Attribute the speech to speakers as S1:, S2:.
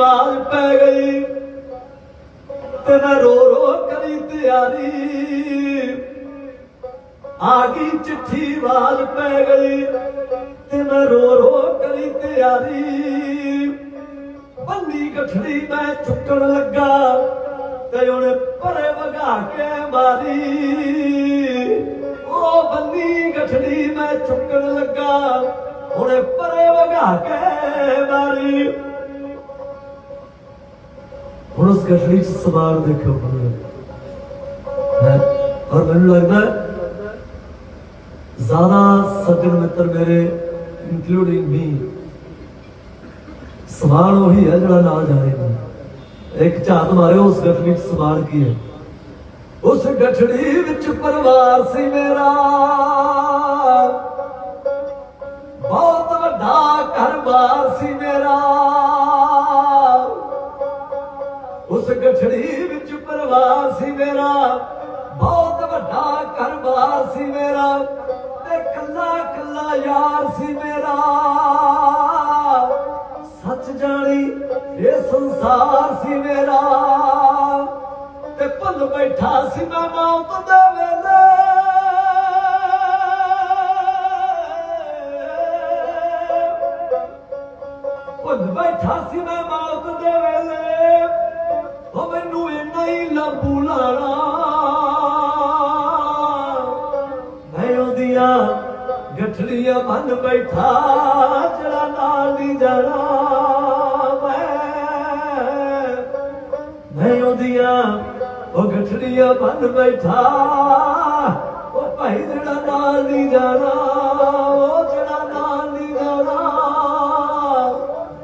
S1: ਆਵਾਜ਼ ਪੈ ਗਈ ਤੇ ਮੈਂ ਰੋ ਰੋ ਕਰੀ ਤਿਆਰੀ। ਆ ਗਈ ਚਿੱਠੀ ਵਾਲ ਪੈ ਗਈ ਤੇ ਮੈਂ ਰੋ ਰੋ ਕਰੀ ਤਿਆਰੀ। ਬੰਨੀ ਗਠੜੀ ਮੈਂ ਚੁੱਕਣ ਲੱਗਾ। ਤੇ ਉਹਨੇ ਪਰੇ ਵਗਾ ਕੇ ਮਾਰੀ। ਉਹ ਬੰਨੀ ਗਠੜੀ ਮੈਂ ਚੁੱਕਣ ਲੱਗਾ। ਉਹਨੇ ਪਰੇ ਵਗਾ ਕੇ ਮਾਰੀ। ਹੁਣ ਉਸ ਗਠੜੀ ਚ ਸਵਾਲ ਦੇਖੋ ਹੈ ਔਰ ਮੈਨੂੰ ਲੱਗਦਾ ਹੈ, ਜ਼ਿਆਦਾ ਸੱਜਣ ਮਿੱਤਰ ਮੇਰੇ ਇਨਕਲੂਡਿੰਗ ਮੀ ਸਵਾਲ ਉਹੀ ਹੈ ਜਿਹੜਾ ਨਾਲ ਜਾਏਗਾ ਇੱਕ ਝਾਤ ਮਾਰਿਓ ਉਸ ਗਠੜੀ ਚ ਸਵਾਲ ਕੀ ਹੈ ਉਸ ਗਠੜੀ ਵਿੱਚ ਪਰਿਵਾਰ ਸੀ ਮੇਰਾ ਬਹੁਤ ਵੱਡਾ ਘਰ-ਬਾਰ ਸੀ ਮੇਰਾ ਗਠੜੀ ਵਿੱਚ ਪਰਿਵਾਰ ਸੀ ਮੇਰਾ। ਬਹੁਤ ਵੱਡਾ ਘਰ-ਬਾਰ ਸੀ ਮੇਰਾ ਤੇ ਕੱਲਾ ਕੱਲਾ ਯਾਰ ਸੀ ਮੇਰਾ। ਸੱਚ ਜਾਣੀ ਇਹ ਸੰਸਾਰ ਸੀ ਮੇਰਾ। ਤੇ ਭੁੱਲ ਬੈਠਾ ਸੀ ਮੈਂ ਮੌਤ ਦੇ ਵੇਲੇ। ਭੁੱਲ ਬੈਠਾ ਸੀ ਮੈਂ ਇੰਨਾ ਹੀ ਲੰਬੂ ਲਾਣਾ ਮੈਂ ਉਹਦੀਆਂ ਗਠੜੀਆਂ ਬੰਨ ਬੈਠਾ, ਜਿਹੜਾ ਨਾਲ ਨਹੀਂ ਜਾਣਾ। ਮੈਂ ਮੈਂ ਉਹਦੀਆਂ